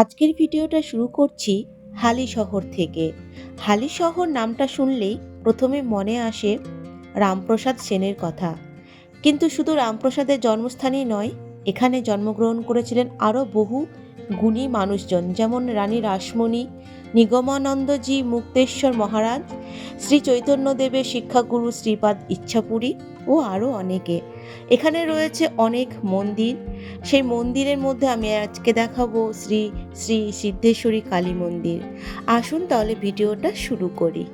আজকের ভিডিওটা শুরু করছি হালি শহর থেকে। হালি শহর নামটা শুনলেই প্রথমে মনে আসে রামপ্রসাদ সেনের কথা। কিন্তু শুধু রামপ্রসাদের জন্মস্থানই নয়, এখানে জন্মগ্রহণ করেছিলেন আরও বহু গুণী মানুষজন, যেমন রানী রাসমণি, নিগমানন্দজি মুক্তেশ্বর মহারাজ, শ্রী চৈতন্যদেবের শিক্ষাগুরু শ্রীপাদ ইচ্ছাপুরী ও আরও অনেকে। এখানে রয়েছে অনেক মন্দির। সেই মন্দিরের মধ্যে আমি আজকে দেখাবো শ্রী শ্রী সিদ্ধেশ্বরী কালী মন্দির। আসুন তাহলে ভিডিওটা শুরু করি।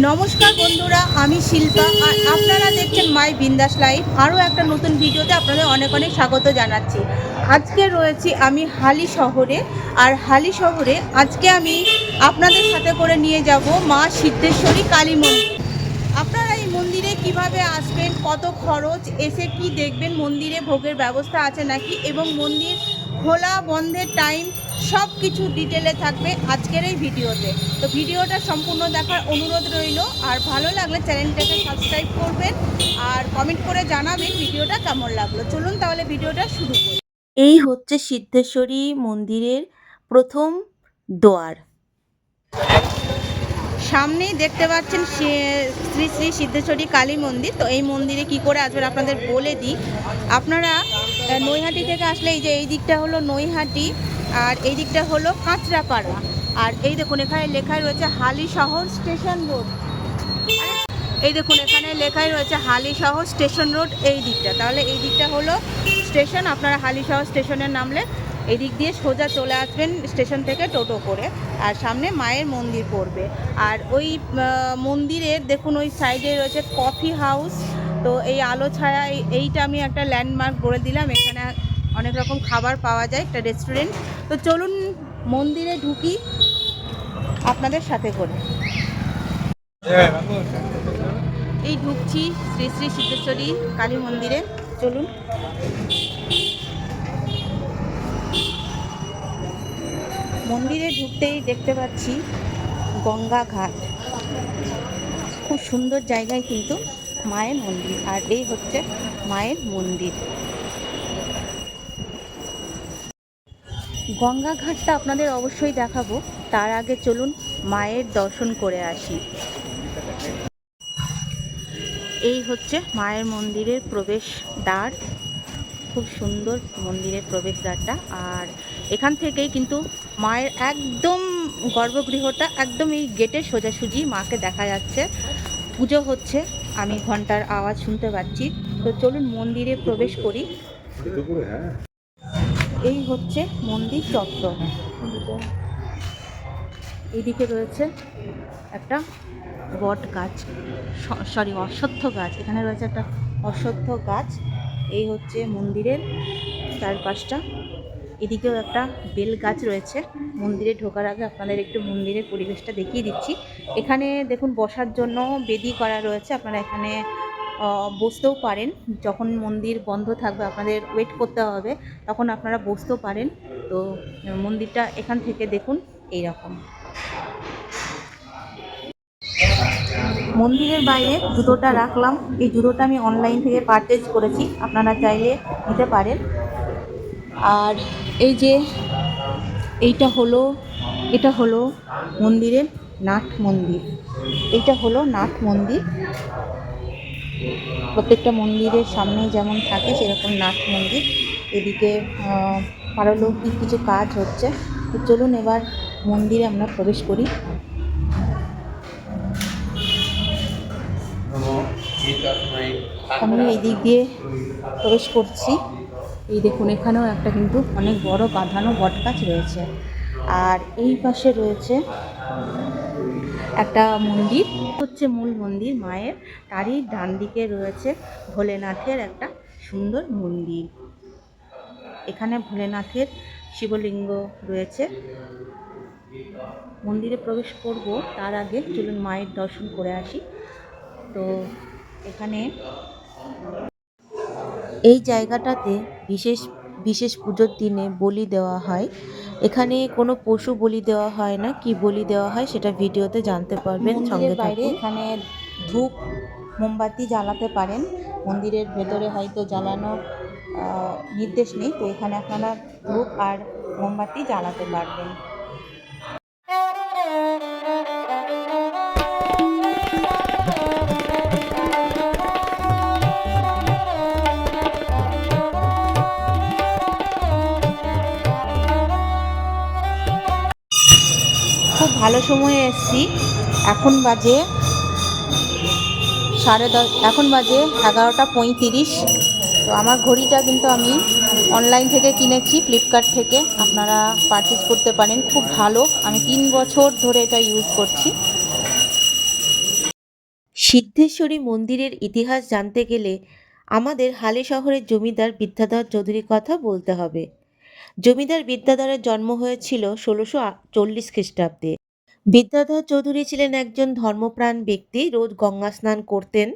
নমস্কার বন্ধুরা, আমি শিল্পা, আর আপনারা দেখছেন মাই বিন্দাস লাইফ। আরও একটা নতুন ভিডিওতে আপনাদের অনেক অনেক স্বাগত জানাচ্ছি। আজকে রয়েছি আমি হালি শহরে, আর হালি শহরে আজকে আমি আপনাদের সাথে করে নিয়ে যাব মা সিদ্ধেশ্বরী কালী মন্দির। আপনারা এই মন্দিরে কীভাবে আসবেন, কত খরচ, এসে কি দেখবেন, মন্দিরে ভোগের ব্যবস্থা আছে নাকি, এবং মন্দির খোলা, বন্ধের টাইম সব কিছু ডিটেলে থাকবে আজকের এই ভিডিওতে। তো ভিডিওটা সম্পূর্ণ দেখার অনুরোধ রইল। আর ভালো লাগলে চ্যানেলটাকে সাবস্ক্রাইব করবেন আর কমেন্ট করে জানাবেন ভিডিওটা কেমন লাগল। চলুন তাহলে ভিডিওটা শুরু করি। এই হচ্ছে সিদ্ধেশ্বরী মন্দিরের প্রথম দোয়ার। সামনেই দেখতে পাচ্ছেন শ্রী শ্রী সিদ্ধেশ্বরী কালী মন্দির। তো এই মন্দিরে কি করে আসবেন আপনাদের বলে দিই, আপনারা নৈহাটি থেকে আসলে এই যে এই দিকটা হলো নৈহাটি, আর এই দিকটা হলো কাঁচরাপাড়া। আর এই দেখুন, এখানে লেখাই রয়েছে হালি শহর স্টেশন রোড। এই দেখুন, এখানে লেখাই রয়েছে হালি শহর স্টেশন রোড এই দিকটা। তাহলে এই দিকটা হলো স্টেশন, আপনারা হালি শহর স্টেশনে নামলে এই দিক দিয়ে সোজা চলে আসবেন স্টেশন থেকে টোটো করে, আর সামনে মায়ের মন্দির পড়বে। আর ওই মন্দিরের দেখুন, ওই সাইডে রয়েছে কফি হাউস তো এই আলো ছায়া এই- এইটা আমি একটা ল্যান্ডমার্ক করে দিলাম। এখানে অনেক রকম খাবার পাওয়া যায় একটা রেস্টুরেন্ট তো চলুন মন্দিরে ঢুকি আপনাদের সাথে করে। এই ঢুকছি শ্রী শ্রী সিদ্ধেশ্বরী কালী মন্দিরে। চলুন। মন্দিরে ঢুকতেই দেখতে পাচ্ছি গঙ্গা ঘাট। খুব সুন্দর জায়গায় কিন্তু মায়ের মন্দির, আর এই হচ্ছে মায়ের মন্দির। গঙ্গা ঘাটটা আপনাদের অবশ্যই দেখাবো, তার আগে চলুন মায়ের দর্শন করে আসি। এই হচ্ছে মায়ের মন্দিরের প্রবেশ দ্বার, খুব সুন্দর মন্দিরের প্রবেশদ্বারটা আর এখান থেকেই কিন্তু মায়ের একদম গর্ভগৃহটা, একদম এই গেটে সোজাসুজি মাকে দেখা যাচ্ছে। পুজো হচ্ছে আমি ঘণ্টার আওয়াজ শুনতে পাচ্ছি। তো চলুন মন্দিরে প্রবেশ করি। এই হচ্ছে মন্দির চত্বর। এদিকে রয়েছে একটা বট গাছ সরি অশ্বত্থ গাছ। এখানে রয়েছে একটা অশ্বত্থ গাছ। এই হচ্ছে মন্দিরের চারপাশটা। এদিকেও একটা বেল গাছ রয়েছে। মন্দিরে ঢোকার আগে আপনাদের একটু মন্দিরের পরিবেশটা দেখিয়ে দিচ্ছি। এখানে দেখুন, বসার জন্য বেদি করা রয়েছে। আপনারা এখানে বসতেও পারেন। যখন মন্দির বন্ধ থাকবে, আপনাদের ওয়েট করতে হবে, তখন আপনারা বসতেও পারেন। তো, মন্দিরটা এখান থেকে দেখুন এই রকম মন্দিরের বাইরে জুতোটা রাখলাম। এই জুতোটা আমি অনলাইন থেকে পারচেজ করেছি। আপনারা চাইলে নিতে পারেন। আর এই যে এইটা হলো এটা হলো মন্দিরের নাট মন্দির। এইটা হলো নাট মন্দির। প্রত্যেকটা মন্দিরের সামনে যেমন থাকে সেরকম নাট মন্দির। এদিকে পারলৌকিক কিছু কাজ হচ্ছে। তো চলুন এবার মন্দিরে আমরা প্রবেশ করি। আমি এই দিক দিয়ে প্রবেশ করছি। এই দেখুন, এখানেও একটা কিন্তু অনেক বড় বাঁধানো বটগাছ রয়েছে। আর এই পাশে রয়েছে একটা মন্দির, হচ্ছে মূল মন্দির মায়ের। তারই ডান দিকে রয়েছে ভোলেনাথের একটা সুন্দর মন্দির। এখানে ভোলেনাথের শিবলিঙ্গ রয়েছে। মন্দিরে প্রবেশ করব, তার আগে চলুন মায়ের দর্শন করে আসি। তো এখানে এই জায়গাটাতে বিশেষ বিশেষ পুজোর দিনে বলি দেওয়া হয়। এখানে কোনো পশু বলি দেওয়া হয় না। কি বলি দেওয়া হয় সেটা ভিডিওতে জানতে পারবেন সঙ্গে বাইরে এখানে ধূপ মোমবাতি জ্বালাতে পারেন। মন্দিরের ভেতরে হয়তো জ্বালানো নির্দেশ নেই। তো এখানে আপনারা ধূপ আর মোমবাতি জ্বালাতে পারবেন। ভালো সময়ে এসেছি। এখন বাজে সাড়ে দশ, এখন বাজে এগারোটা পঁয়ত্রিশ। তো আমার ঘড়িটা কিন্তু আমি অনলাইন থেকে কিনেছি ফ্লিপকার্ট থেকে। আপনারা পারচেজ করতে পারেন, খুব ভালো। আমি তিন বছর ধরে এটা ইউজ করছি। সিদ্ধেশ্বরী মন্দিরের ইতিহাস জানতে গেলে আমাদের হালে শহরের জমিদার বিদ্যাধর চৌধুরীর কথা বলতে হবে। জমিদার বিদ্যাধরের জন্ম হয়েছিল ষোলোশো চল্লিশ খ্রিস্টাব্দে। বিদ্যাধর চৌধুরী ছিলেন একজন ধর্মপ্রাণ ব্যক্তি, রোজ গঙ্গা স্নান করতেন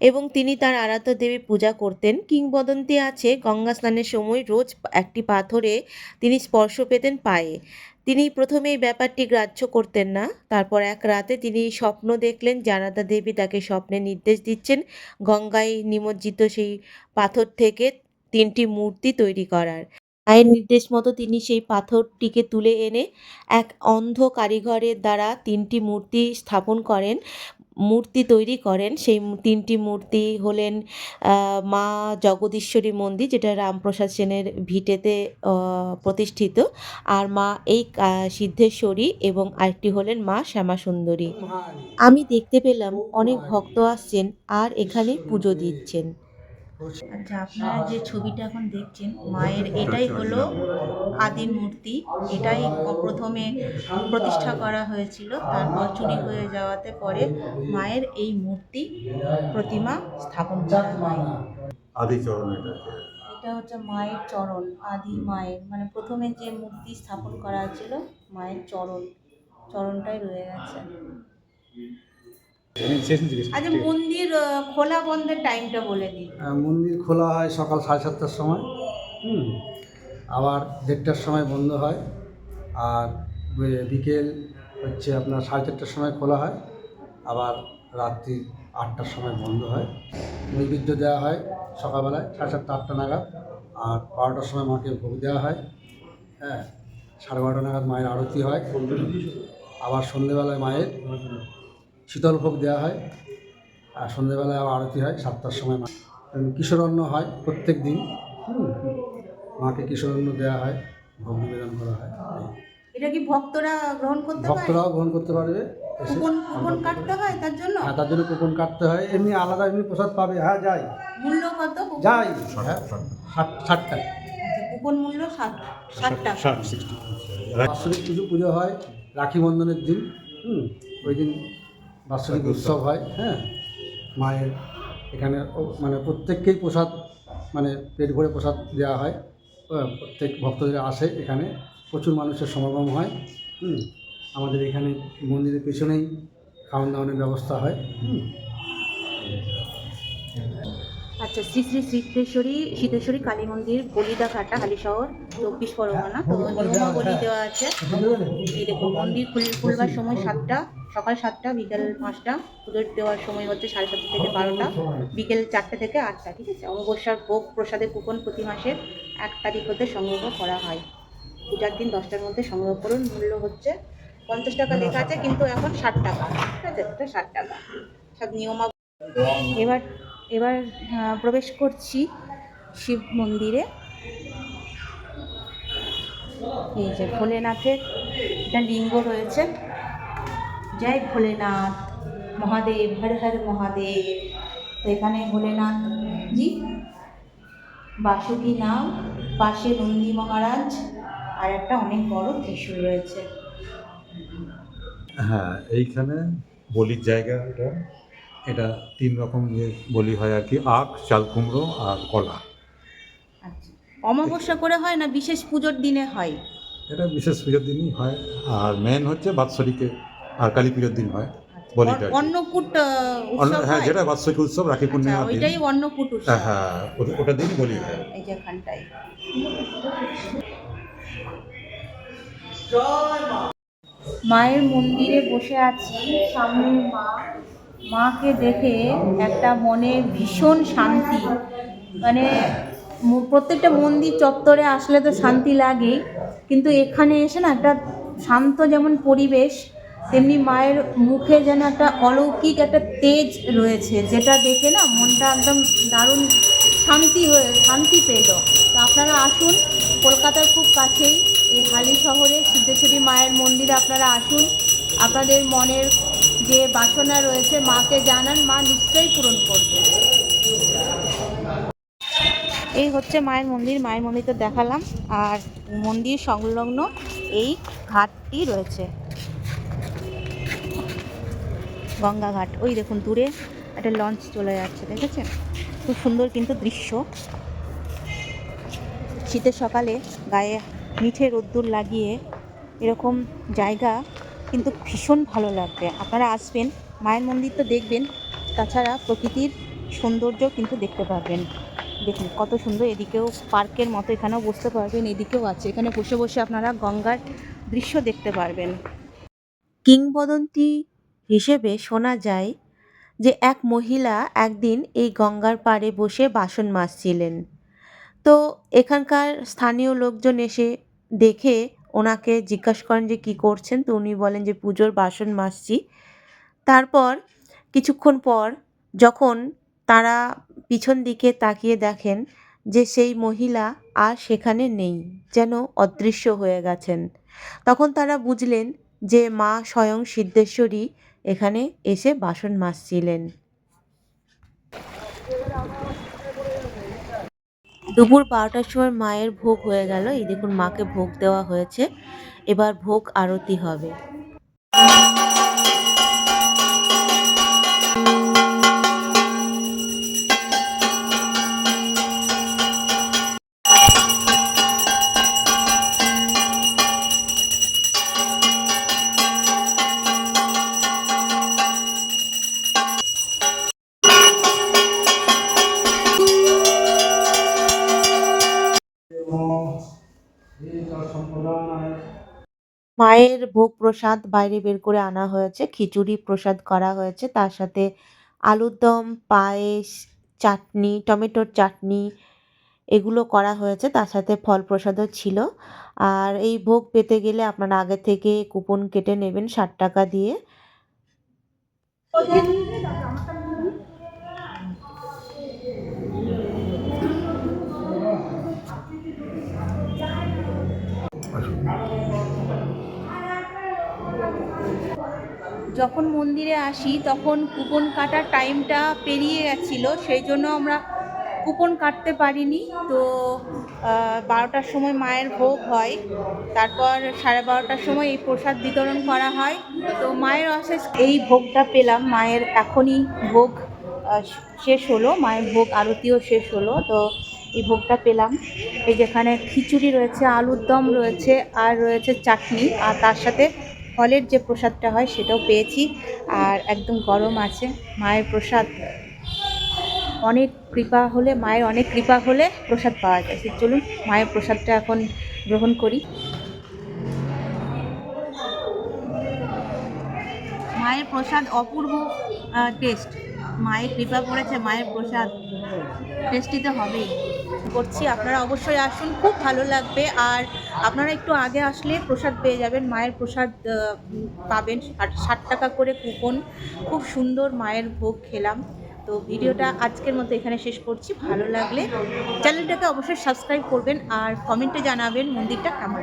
এবং তিনি তার আরাধ্য দেবী পূজা করতেন। কিংবদন্তি আছে, গঙ্গা স্নানের সময় রোজ একটি পাথরে তিনি স্পর্শ পেতেন পায়ে। তিনি প্রথমে এই ব্যাপারটি গ্রাহ্য করতেন না, তারপর এক রাতে তিনি স্বপ্ন দেখলেন জানাদা দেবী তাকে স্বপ্নে নির্দেশ দিচ্ছেন গঙ্গায় নিমজ্জিত সেই পাথর থেকে তিনটি মূর্তি তৈরি করার। মায়ের নির্দেশ মতো তিনি সেই পাথরটিকে তুলে এনে এক অন্ধ কারিগরের দ্বারা তিনটি মূর্তি স্থাপন করেন মূর্তি তৈরি করেন। সেই তিনটি মূর্তি হলেন মা জগদীশ্বরী মন্দির যেটা রামপ্রসাদ সেনের ভিটেতে আহ, প্রতিষ্ঠিত। আর মা এই সিদ্ধেশ্বরী এবং আরেকটি হলেন মা শ্যামাসুন্দরী। আমি দেখতে পেলাম অনেক ভক্ত আসছেন আর এখানে পুজো দিচ্ছেন। আচ্ছা আপনারা যে ছবিটা এখন দেখছেন মায়ের এটাই হলো আদি মূর্তি এটাই প্রথমে প্রতিষ্ঠা করা হয়েছিল তারপর চুরি হয়ে যাওয়াতে পরে মায়ের এই মূর্তি প্রতিমা স্থাপন করা হয়। আদিচরণ এটাকে এটা হচ্ছে মায়ের চরণ আদি মায়ের মানে প্রথমে যে মূর্তি স্থাপন করা হয়েছিল মায়ের চরণ চরণটাই রয়ে গেছে। আচ্ছা মন্দির খোলা বন্ধের টাইমটা বলে দিন। মন্দির খোলা হয় সকাল সাড়ে সাতটার সময়। হুম। আবার দেড়টার সময় বন্ধ হয়। আর বিকেল হচ্ছে আপনার সাড়ে চারটার সময় খোলা হয়। আবার রাত্রি আটটার সময় বন্ধ হয়। নৈবেদ্য দেওয়া হয় সকালবেলায় সাড়ে সাতটা আটটা নাগাদ। আর বারোটার সময় মাকে ভোগ দেওয়া হয়। হ্যাঁ সাড়ে বারোটা নাগাদ মায়ের আরতি হয়। আবার সন্ধেবেলায় মায়ের শীতল ভোগ দেওয়া হয় আর সন্ধেবেলায় আবার আরতি হয় সাতটার সময় মা এবং কিশোরন্ন হয় প্রত্যেক দিন। হুম। মাকে কিশোরন্ন দেওয়া হয় ভোগ নিবেদন করা হয়। এটা কি ভক্তরা গ্রহণ করতে ভক্তরাও গ্রহণ করতে পারবে। কুপন কুপন কাটতে হয় তার জন্য? হ্যাঁ তার জন্য কুপন কাটতে হয়। এমনি আলাদা এমনি প্রসাদ পাবে। হ্যাঁ যাই। মূল্য কত কুপন? যাই। হ্যাঁ ষাট। ষাট টাকা আচ্ছা, কুপন মূল্য ষাট ষাট টাকা বাৎসরিক পুজো পুজো হয় রাখি বন্ধনের দিন। হুম ওই দিন বাৎসরিক উৎসব হয় হ্যাঁ। মায়ের এখানে মানে প্রত্যেককেই প্রসাদ মানে পেট ভরে প্রসাদ দেওয়া হয়। প্রত্যেক ভক্তদের আসে এখানে। প্রচুর মানুষের সমাগম হয় হুম। আমাদের এখানে মন্দিরের পেছনেই খাওয়ান দাওয়ানোর ব্যবস্থা হয় আচ্ছা শ্রী শ্রী সিদ্ধেশ্বরী সিদ্ধেশ্বরী কালী মন্দির বলিদা ঘাটা হালিশহর চব্বিশ পরগনা। তো নিয়মা বলি দেওয়া আছে। এই দেখুন মন্দির খুল খুলবার সময় সাতটা। সকাল সাতটা, বিকেল পাঁচটা, পুজোর দেওয়ার সময় হচ্ছে সাড়ে সাতটা থেকে বারোটা, বিকেল চারটে থেকে আটটা, ঠিক আছে? অমাবস্যার ভোগ প্রসাদের কুপন প্রতি মাসের এক তারিখ হতে সংগ্রহ করা হয়। পূজার দিন দশটার মধ্যে সংগ্রহ করুন, মূল্য হচ্ছে পঞ্চাশ টাকা লেখা আছে, কিন্তু এখন ষাট টাকা, ঠিক আছে? এটা ষাট টাকা। সব নিয়মা এবার এবার প্রবেশ করছি শিব মন্দিরে। এই যে ভোলেনাথের একটা লিঙ্গ রয়েছে। জয় ভোলেনাথ মহাদেব হর হর মহাদেব। তো এখানে ভোলেনাথ জি বাসুকি নাম পাশে নন্দী মহারাজ আর একটা অনেক বড় ত্রিশূল রয়েছে। হ্যাঁ এইখানে বলির জায়গা এটা। এটা তিন রকম যে বলি হয় আর কি আখ চাল কুমড়ো আর কলা। আচ্ছা অমাবস্যা করে হয় না বিশেষ পুজোর দিনে হয়? এটা বিশেষ পুজোর দিনই হয় আর মেন হচ্ছে বাৎসরিকে। আর কালী পুজোর দিন হয় বলিটা অন্নকূট উৎসব হ্যাঁ যেটা বাৎসরিক উৎসব রাখি আচ্ছা পূর্ণিমা ওইটাই অন্নকূট উৎসব। হ্যাঁ হ্যাঁ ওটা- দিনই বলি হয়। এই যে এখানটায় মায়ের মন্দিরে বসে আছি সামনে মা। মাকে দেখে একটা মনে ভীষণ শান্তি। মানে প্রত্যেকটা মন্দির চত্বরে আসলে তো শান্তি লাগেই কিন্তু এখানে এসে না একটা শান্ত যেমন পরিবেশ তেমনি মায়ের মুখে যেন একটা অলৌকিক একটা তেজ রয়েছে, যেটা দেখে না মনটা একদম দারুণ শান্তি হয়ে, শান্তি পেল। তো আপনারা আসুন, কলকাতার খুব কাছেই, এই হালি শহরে সিদ্ধেশ্বরী মায়ের মন্দিরে আপনারা আসুন। আপনাদের মনের যে বাসনা রয়েছে, মাকে জানান, মা নিশ্চয়ই পূরণ করবে। এই হচ্ছে মায়ের মন্দির মায়ের মন্দির তো দেখালাম। আর মন্দির সংলগ্ন এই ঘাটটি রয়েছে। গঙ্গা ঘাট ওই দেখুন দূরে একটা লঞ্চ চলে যাচ্ছে, দেখেছেন? খুব সুন্দর কিন্তু দৃশ্য। শীতের সকালে গায়ে মিঠে রোদ্দুর লাগিয়ে এরকম জায়গা কিন্তু ভীষণ ভালো লাগবে। আপনারা আসবেন, মায়ের মন্দির তো দেখবেন, তাছাড়া প্রকৃতির সৌন্দর্য কিন্তু দেখতে পারবেন। দেখুন, কত সুন্দর, এদিকেও পার্কের মতো, এখানেও বসতে পারবেন, এদিকেও আছে। এখানে বসে বসে আপনারা গঙ্গার দৃশ্য দেখতে পারবেন। কিংবদন্তি হিসেবে শোনা যায় যে এক মহিলা একদিন এই গঙ্গার পাড়ে বসে বাসন মাজছিলেন। তো এখানকার স্থানীয় লোকজন এসে দেখে ওনাকে জিজ্ঞাসা করেন যে, কী করছেন? তো উনি বলেন যে, পুজোর বাসন মাজছি। তারপর কিছুক্ষণ পর যখন তারা পিছন দিকে তাকিয়ে দেখেন যে সেই মহিলা আর সেখানে নেই, যেন অদৃশ্য হয়ে গেছেন, তখন তারা বুঝলেন যে মা স্বয়ং সিদ্ধেশ্বরী এখানে এসে বাসন মাজছিলেন। দুপুর বারোটার সময় মায়ের ভোগ হয়ে গেল। এই দেখুন, মাকে ভোগ দেওয়া হয়েছে। এবার ভোগ আরতি হবে। মায়ের ভোগ প্রসাদ বাইরে বের করে আনা হয়েছে, খিচুড়ি প্রসাদ করা হয়েছে, তার সাথে আলুর দম, পায়েস, চাটনি, টমেটোর চাটনি এগুলো করা হয়েছে, তার সাথে ফল প্রসাদও ছিল। আর এই ভোগ পেতে গেলে আপনারা আগে থেকে কুপন কেটে নেবেন ষাট টাকা দিয়ে। যখন মন্দিরে আসি, তখন কুপন কাটার টাইমটা পেরিয়ে গেছিল, সেই জন্য আমরা কুপন কাটতে পারিনি। তো বারোটার সময় মায়ের ভোগ হয়, তারপর সাড়ে বারোটার সময় এই প্রসাদ বিতরণ করা হয়। তো মায়ের অশেষ এই ভোগটা পেলাম, মায়ের এখনই ভোগ শেষ হলো, মায়ের ভোগ আরতিও শেষ হলো। তো এই ভোগটা পেলাম। এই যেখানে খিচুড়ি রয়েছে, আলুর দম রয়েছে, আর রয়েছে চাটনি, আর তার সাথে ফলের যে প্রসাদটা হয় সেটাও পেয়েছি আর একদম গরম আছে, মায়ের প্রসাদ। অনেক কৃপা হলে, মায়ের অনেক কৃপা হলে প্রসাদ পাওয়া যায়। চলুন, মায়ের প্রসাদটা এখন গ্রহণ করি। মায়ের প্রসাদ অপূর্ব টেস্ট মায়ের কৃপা করেছে মায়ের প্রসাদ। টেস্টি তো হবেই। করছি। আপনারা অবশ্যই আসুন, খুব ভালো লাগবে। আর আপনারা একটু আগে আসলে প্রসাদ পেয়ে যাবেন, মায়ের প্রসাদ পাবেন। ষাট টাকা করে কুপন। খুব সুন্দর মায়ের ভোগ খেলাম। তো ভিডিওটা আজকের মতো এখানে শেষ করছি। ভালো লাগলে চ্যানেলটাকে অবশ্যই সাবস্ক্রাইব করবেন আর কমেন্টে জানাবেন মন্দিরটা কেমন